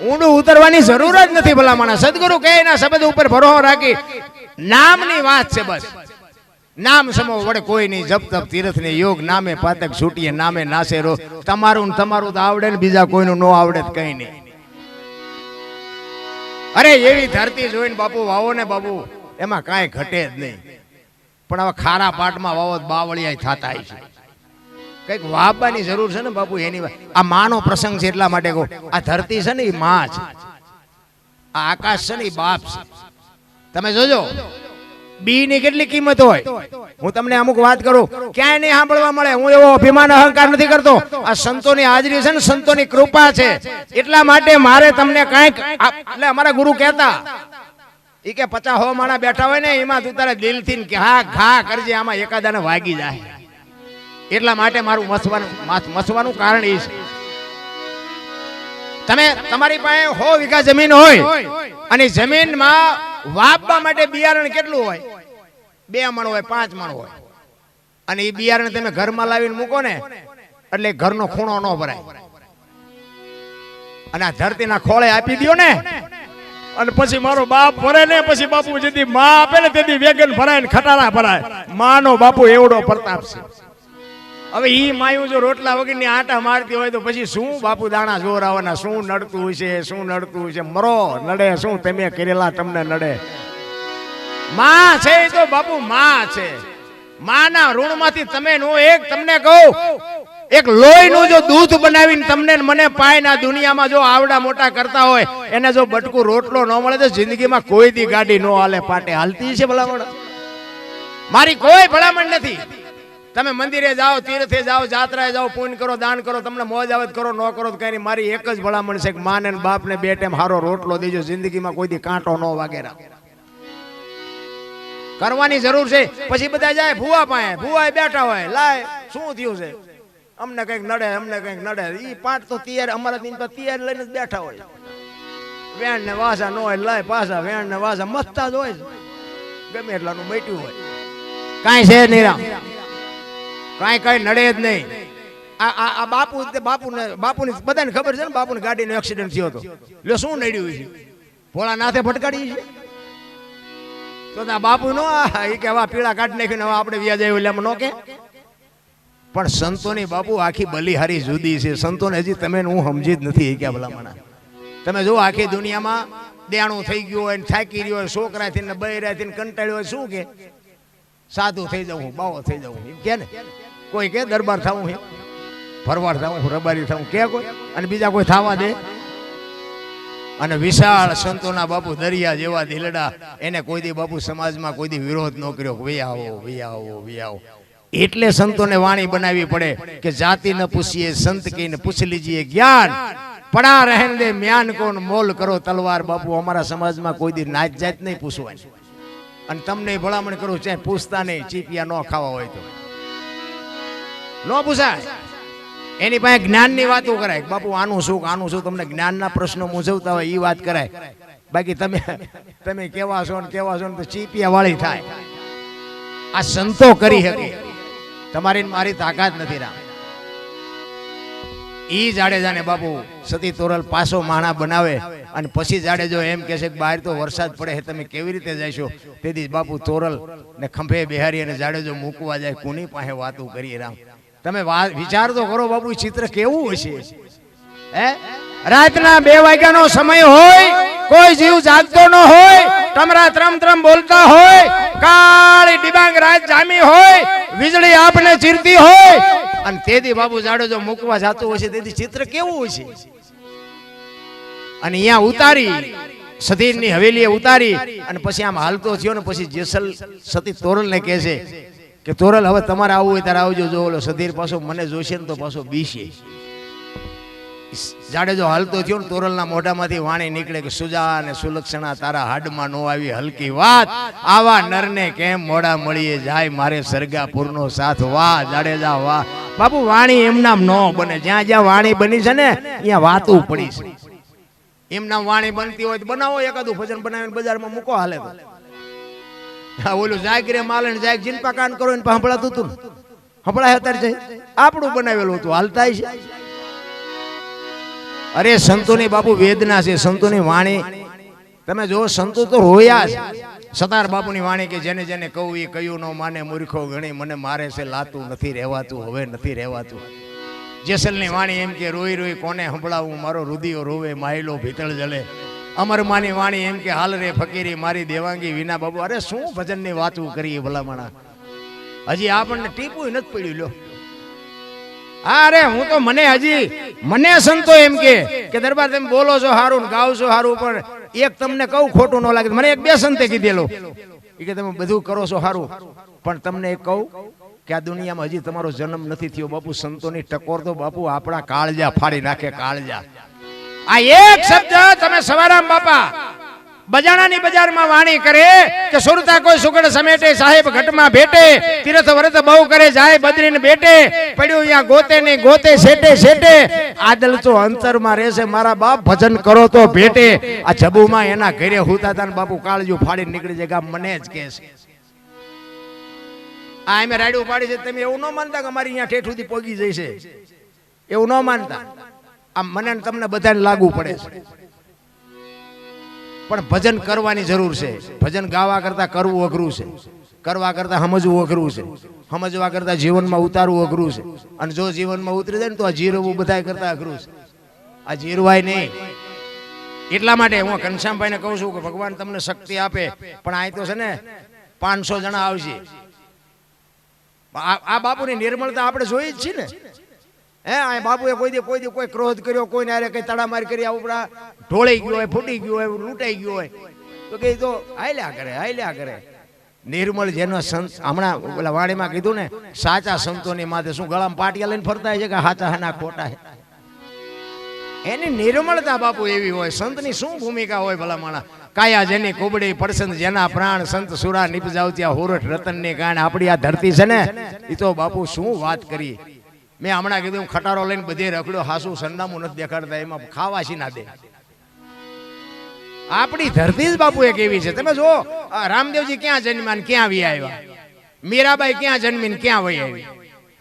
ઊંડું ઉતરવાની જરૂર જ નથી ભલામણા. સદગુરુ કહે એના શબ્દ ઉપર ભરોસો રાખી. નામની વાત છે બસ. નામ સમો વડે કોઈ નહીં જપ તપ તીર્થ ને યોગ નામે પાતક છૂટીએ, નામે નાસે રો તમારું ને તમારું તો આવડે ને બીજા કોઈનું નો આવડે કઈ નહીં. અરે, એવી ધરતી જોઈને બાપુ વાવો ને બાપુ, એમાં કાંઈ ઘટે જ નહીં. પણ હવે ખારા પાટમાં વાવો બાવળિયા થતા છે. કંઈક વાવવાની જરૂર છે ને બાપુ, એની આ માનો પ્રસંગ છે એટલા માટે કહું. આ ધરતી છે ને એ માં છે. આ આકાશ છે ને એ બાપ છે. તમે જોજો, બી ની કેટલી કિંમત હોય? હું તમને અમુક વાત કરું, ક્યાંય નહીં સાંભળવા મળે. હું એવો અભિમાન અહંકાર નથી કરતો. આ સંતોની હાજરી છે ને, સંતોની કૃપા છે. એટલા માટે મારે તમને કાંઈક એટલે અમારા ગુરુ કહેતા એ કે પચાસ હો માણા બેઠા હોય ને, એમાં તું તારે દિલથી કે હા, ઘા કરજે, આમાં એકાદાને વાગી જાય. એટલા માટે મારું મસવાનું મસવાનું કારણ એ છે. તમે તમારી પાસે હો વીઘા જમીન હોય અને જમીનમાં વાપવા માટે બિયારણ કેટલું હોય? બે મણ હોય, પાંચ મણ હોય. અને એ બિયારણ તમે ઘરમાં લાવીને મૂકો ને, એટલે ઘરનો ખૂણો ન ભરાય. અને આ ધરતીના ખોળે આપી દ્યો ને. અને પછી મારો બાપ ભરે ને, પછી બાપુ જેથી માં આપે ને, તેથી વેગન ભરાય ને, ખટારા ભરાય. માનો બાપુ એવડો પ્રતાપ છે. હવે ઈ માયું જો રોટલા વગરની આટા મારતી હોય તો પછી શું બાપુ દાણા જોર આવવાના શું નડતું છે? શું નડતું છે? મરો, નડે. શું તમે કરેલા તમને નડે? માં છે એ તો બાપુ, માં છે. માના ઋણમાંથી તમે નો એક, તમને કહું, એક લોહીનું જો દૂધ બનાવીને તમને ને મને પાયના દુનિયામાં જો આવડા મોટા કરતા હોય, એને જો બટકું રોટલો ન મળે તો જિંદગીમાં કોઈ દી ગાડી નો હાલે, પાટે હાલતી છે ભલામણ? મારી કોઈ ભલામણ નથી. તમે મંદિરે જાઓ, તીર્થે જાઓ, જાત્રાએ જાઓ, પૂન કરો, દાન કરો, તમને મોજ આવત કરો, ન કરો તો કઈ મારી એક જ ભલામણ છે કે માને બાપને બે ટાઈમ હારો રોટલો દેજો, જિંદગીમાં કોઈ દી કાંટો ન વાગેરા કરવાની જરૂર છે. પછી બધા જાય, ભૂવા પાસે ભૂવા બેઠા હોય, લાય, શું થયું છે? અમને કંઈક નડે, અમને કંઈક નડે. ઈ પાંચ તો તૈયાર, અમારા દિન પર તૈયાર લઈને બેઠા હોય. વેણ ને વાસા ન હોય, લાય પાછા વેણ ને વાસા મસ્તા જ હોય. ગમે એટલાનું મેટ્યું હોય. કાંઈ છે નહીં કાંઈ કાંઈ નડે જ નહીં. આ આ બાપુ બાપુને બાપુની બધાને ખબર છે ને, બાપુની ગાડીનો એક્સિડન્ટ થયો હતો. લ્યો, શું નડ્યું છે? ભોળાનાથે ભટકાડી છે? તો આ બાપુ નો એ કે હવે પીળા કાઢી નાખ્યું હવે આપણે વ્યાજ આવ્યું એટલે નો કે. પણ સંતોની બાપુ આખી બલિહારી જુદી છે. સંતોને હજી તમે હું સમજી જ નથી કે ભલામણા. તમે જો આખી દુનિયામાં દેણું થઈ ગયું હોય થાકી રહ્યો હોય, છોકરાથી ને બૈરાથી ને કંટાળ્યો હોય, શું કે? સાધુ થઈ જાઉં બાવો થઈ જાઉં એમ કે ને? કોઈ કે દરબાર થવું છે ફરવાડ થવું રબારી થવું કે કોઈ? અને બીજા કોઈ થવા દે? અને વિશાળ સંતોના બાપુ દરિયા જેવા દિલડા એને કોઈ દી બાપુ સમાજમાં કોઈ દી વિરોધ ન કર્યો વે આવો વે એટલે સંતોને વાણી બનાવવી પડે કે જાતિ ન પૂછીએ, સંત કહીને પૂછ લીજીએ જ્ઞાન. પડા રહેન દે, મ્યાન કોણ મોલ કરો તલવાર બાપુ, અમારા સમાજમાં કોઈ દી નાચ જાત નહીં પૂછવાની અને તમને ભલામણ કરું છે પૂછતા નહીં, ચીપિયા ન ખાવા હોય તો. ન પૂછાય એની પાસે જ્ઞાનની વાતો કરાય. બાપુ, આનું શું આનું શું? તમને જ્ઞાનના પ્રશ્નો મૂંઝવતા હોય એ વાત કરાય. બાકી તમે તમે કેવા છો ને કેવા છો ને તો ચીપિયા વાળી થાય. આ સંતો કરી શકે. તમારી મારી તાકાત નથી રામ. ઈ જાડેજાને બાપુ સતી તોરલ પાસો માણા બનાવે અને પછી જાડેજો એમ કહે છે કે બહાર તો વરસાદ પડે તમે કેવી રીતે જશો તેથી બાપુ તોરલ ને ખંભે બિહારી અને જાડેજો મૂકવા જાય, કોની પાસે વાતો કરીએ રામ? તમે વિચાર તો કરો બાપુ ચિત્ર કેવું હશે? હે? રાતના બે વાગ્યાનો સમય હોય, કોઈ જીવ જાગતો ન હોય, તમરા ત્રમ ત્રમ બોલતા હોય, કાળી ડિબાંગ રાત જામી હોય, વીજળી આપને ચીરતી હોય અને તેથી બાબુ જાડેજો મૂકવા જાતો છે, તેથી ચિત્ર કેવું છે? અને અહીંયા ઉતારી સતીની હવેલીએ ઉતારી અને પછી આમ હાલતો થયો ને પછી જેસલ સતી તોરલને કહે છે કે, તોરલ, હવે તમારે આવવું હોય ત્યારે આવજો, જો ઓલો સધીર પાછો મને જોશે ને તો પાછો બીશે. જાડેજો હાલતો થયો ને તોરલના મોઢામાંથી વાણી નીકળે કે, સુજા અને સુલક્ષણા તારા હાડમાં નો આવી, હલકી વાત. આવા નરને કેમ મોડા મળીએ? જાય મારે સરગાપુરનો સાથ. વાહ, જાડેજા, વાહ. બાપુ, વાણી એમનામ ન બને. જ્યાં જ્યાં વાણી બની છે ને, ત્યાં વાતું પડી છે. એમના વાણી બનતી હોય તો બનાવો, એકાદું ભજન બનાવીને બજારમાં મૂકો હાલે ઓલું જાગરે માલણ જાગ જીનપા કાન કરો ને સાંભળાતું હતું સાંભળાય અત્યારે છે આપણું બનાવેલું હતું હાલતા છે. અરે, સંતોની બાપુ, વેદના છે. સંતોની વાણી. તમે જો સંતો તો રોયા છે. સતાર બાપુની વાણી કે જેને જેને કહું એ કયું ન માને મૂર્ખો ગણી, મને મારે છે લાતું નથી રહેવાતું, હવે નથી રહેવાતું. જેસલની વાણી એમ કે, રોઈ રોઈ કોને સંભળાવું? મારો રુદિયો રોવે, માયલો ભીતળ જલે. અમરમાની વાણી એમ કે, હાલ રે ફકીરી, મારી દેવાંગી વિના બાબુ અરે શું ભજનની વાતું કરીએ ભલામણા? હજી આપણને ટીપું નથી પડ્યું, લ્યો. અરે હું તો મને હજી, મને સંતો એમ કે દરબાર તમે બોલો છો ને ગાવ છો હારું, પણ એક તમને કહું ખોટું ન લાગે. મને એક બે સંતે કીધેલો. કે તમે બધું કરો છો હારું, પણ તમને એક કહું કે આ દુનિયામાં હજી તમારો જન્મ નથી થયો. બાપુ, સંતોની ટકોર તો બાપુ આપણા કાળજા ફાડી નાખે, કાળજા. આ એક શબ્દ તમે સવારામ બાપા બજાણાની બજારમાં વાણી કરે કે સુરતા કોઈ સુગડ સમેટે, સાહેબ ઘટમાં ભેટે, તીર્થ વ્રત બહુ કરે, જાય બદરીને બેટે, પડ્યું અહીંયા ગોતે ને ગોતે, શેટે શેટે. આદલ તો અંતરમાં રહેશે, મારા બાપ ભજન કરો તો ભેટે. આ જબુમાં એના ઘરે હુતા હતા બાપુ કાળજુ ફાડી નીકળી જાય કે આ મને જ કહે છે આ એમ રાડ્યું પાડી છે, તમે એવું ન માનતા કે અમારી અહીંયા ઠેઠ સુધી પોગી જશે એવું ન માનતા. આ મને તમને બધાને લાગુ પડે છે. પણ ભજન કરવાની જરૂર છે. ભજન ગાવા કરતા કરવું અઘરું છે. કરવા કરતા સમજવું અઘરું છે. સમજવા કરતા જીવનમાં ઉતારવું અઘરું છે. અને જો જીવનમાં ઉતરી જાય ને તો આ જીરવું બધા કરતા અઘરું છે. આ જીરવાય નહીં. એટલા માટે હું ઘનશ્યામભાઈને કહું છું કે ભગવાન તમને શક્તિ આપે. પણ આ તો છે ને પાંચસો જણા આવશે. આ બાપુની નિર્મળતા આપણે જોઈ જ છીએ ને. હે આ એ કોઈ દી કોઈ દી કોઈ ક્રોધ કર્યો, કોઈને આરે કઈ તડામારી કરી આવું બધા ઢોળાઈ ગયો હોય, ફૂટી ગયો હોય લૂંટાઈ ગયો હોય. તો કે તો હાલ્યા કરે હાલ્યા કરે. નિર્મળ જેનો સંત, હમણાં ઓલા વાણીમાં કીધું ને, સાચા સંતોની માથે શું ગળામાં પાટિયા લઈને ફરતા છે કે સાચા હાના ખોટા છે? એની નિર્મળતા બાપુ એવી હોય, સંતની શું ભૂમિકા હોય ભલા માણા? કાયા જેની કુબડી પડસંત જેના પ્રાણ સંત સુરા નિપજાવત્યા હોરઠ રતનની કારણે આપણી આ ધરતી છે ને એ તો બાપુ શું વાત કરી? મેં હમણાં કીધું ખટારો લઈને બધે રખડ્યો, હાસુ સરનામું નથી દેખાડતા, એમાં ખાવાશી ના દે. આપણી ધરતી જ બાપુ એક એવી છે. તમે જો રામદેવજી ક્યાં જન્મ્યા ક્યાં વી આવ્યા? મીરાબાઈ ક્યાં જન્મીને ક્યાં વહી આવી?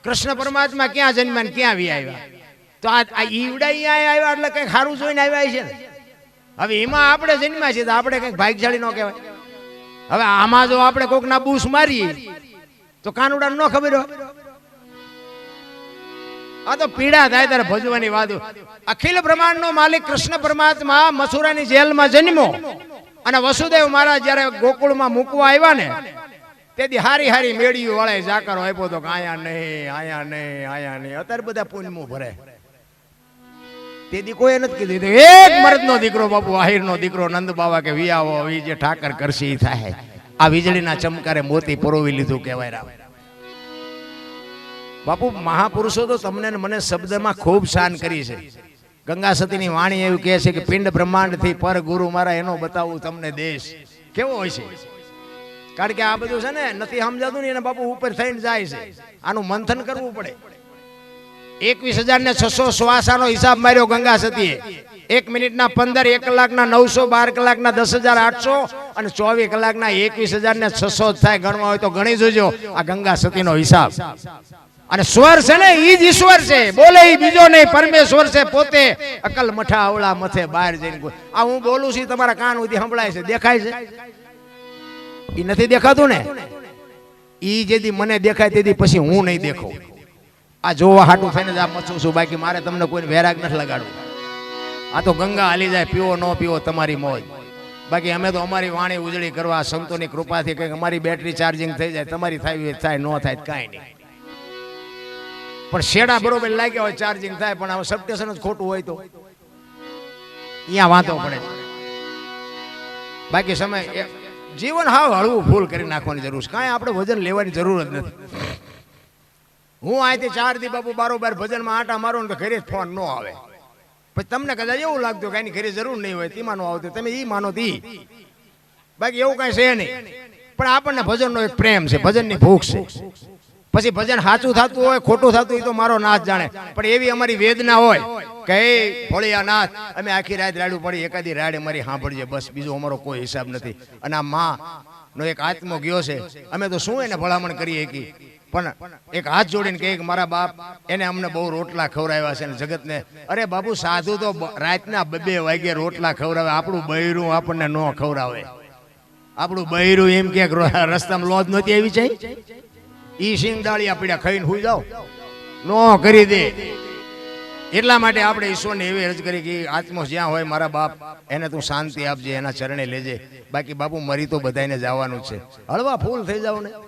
કૃષ્ણ પરમાત્મા ક્યાં જન્મ્યા ક્યાં વી આવ્યા? તો આ ઈવડા અહીંયા આવ્યા એટલે કંઈક સારું જોઈને આવ્યા છે હવે એમાં આપણે જન્મ્યા છીએ તો આપણે કંઈક ભાગ્યશાળી ન કહેવાય. હવે આમાં જો આપણે કોકના બૂસ મારીએ, તો કાનુડા ન ખબર હોય. આ તો પીડા થાય ત્યારે ભજવાની વાત. અખિલ બ્રહ્માંડનો માલિક કૃષ્ણ પરમાત્મા મથુરાની જેલમાં જન્મ્યો. અને વસુદેવ મહારાજ જ્યારે ગોકુળમાં મૂકવા આવ્યા ને, તેથી હારી હારી મેળીઓ વાળા જાકર આપ્યો તો આયા નહીં આયા નહીં આયા નહીં. અત્યારે બધા પુણ્યમું ભરે. તેથી કોઈ નથી કીધું, એક મર્દનો દીકરો બાપુ, આહિરનો દીકરો, નંદ બાવા કે વિયાવો વી જે ઠાકર કરશે થાય. આ વીજળીના ચમકારે મોતી પરોવી લીધું કહેવાય રામ. બાપુ, મહાપુરુષો તો તમને મને શબ્દમાં ખૂબ શાન કરી છે. ગંગા સતીની વાણી એવું કહે છે કે પિંડ બ્રહ્માંડથી પર ગુરુ મારા એનો બતાવું તમને દેશ. કેવો હોય છે? કારણ કે આ બધું છે ને નથી સમજાતું ને એને બાપુ ઉપર થઈને જાય છે. આનું મંથન કરવું પડે. એકવીસ હજાર ને છસો શ્વાસાનો હિસાબ માર્યો ગંગા સતીએ એક મિનિટના પંદર, એક કલાકના નવસો, બાર કલાકના દસ હજાર આઠસો અને ચોવીસ કલાકના એકવીસ હજાર ને છસો થાય. ગણવા હોય તો ગણી જોજો આ ગંગા સતીનો હિસાબ. અને સ્વર છે ને, ઈ જ ઈશ્વર છે. બોલે બીજો નહીં, પરમેશ્વર છે પોતે. અકલ મઠા અવળા મથે બહાર જઈને આ હું બોલું છું તમારા કાન સુધી સંભળાય છે. દેખાય છે? ઈ નથી દેખાતું ને? ઈ જેથી મને દેખાય તેથી પછી હું નહીં દેખું. આ જોવા હાટું થઈને જ આ મચું છું. બાકી મારે તમને કોઈ વેરાગ નથી લગાડવું. આ તો ગંગા હાલી જાય, પીવો ન પીવો તમારી મોજ. બાકી અમે તો અમારી વાણી ઉજળી કરવા સંતોની કૃપાથી કંઈક અમારી બેટરી ચાર્જિંગ થઈ જાય, તમારી થાય થાય, ન થાય, કાંઈ નહીં. પણ શેડા બરોબર લાગ્યા હોય ચાર્જિંગ થાય પણ હવે સબસ્ટેશન જ ખોટું હોય તો. અહીંયા વાંધો પડે. બાકી સમય જીવન હાવ હળવું ફૂલ કરી નાખવાની જરૂર છે. કાંઈ આપણે વજન લેવાની જરૂર જ નથી. હું અહીંથી ચાર દી બાપુ બારોબાર ભજનમાં આટા મારો ને તો ઘરે ફોન ન આવે. પછી તમને કદાચ એવું લાગતું કે એની ઘરે જરૂર નહીં હોય તેમાં નો આવતું તમે એ માનો તી. બાકી એવું કાંઈ છે નહીં. પણ આપણને ભજનનો એક પ્રેમ છે ભજનની ભૂખ છે. પછી ભજન સાચું થતું હોય, ખોટું થતું હોય તો મારો નાથ જાણે. પણ એવી અમારી વેદના હોય કે ભોળિયા નાથ અમે આખી રાત રાડું પડી, એકાદી રાડે મારી સાંભળીએ બસ, બીજો અમારો કોઈ હિસાબ નથી. અને આ માં નો એક આત્મો ગયો છે, અમે તો શું એને ભલામણ કરીએ કે પણ એક હાથ જોડીને કહે કે, મારા બાપ, એને અમને બહુ રોટલા ખવડાવ્યા છે જગતને. અરે બાબુ સાધુ તો રાતના બે વાગે રોટલા ખવડાવે, આપણું બૈરું આપણને ન ખવડાવે. આપણું બૈરું એમ ક્યાંક રસ્તામાં લોજ નહોતી આવી જાય ઈ સિંગડાળિયા આપણે ખાઈને હુઈ જાઓ. નો કરી દે. એટલા માટે આપણે ઈશ્વરને એવી અરજ કરી કે આત્મો જ્યાં હોય મારા બાપ, એને તું શાંતિ આપજે, એના ચરણે લેજે. બાકી બાપુ મરી તો બધાને જવાનું છે. હળવા ફૂલ થઈ જાવ ને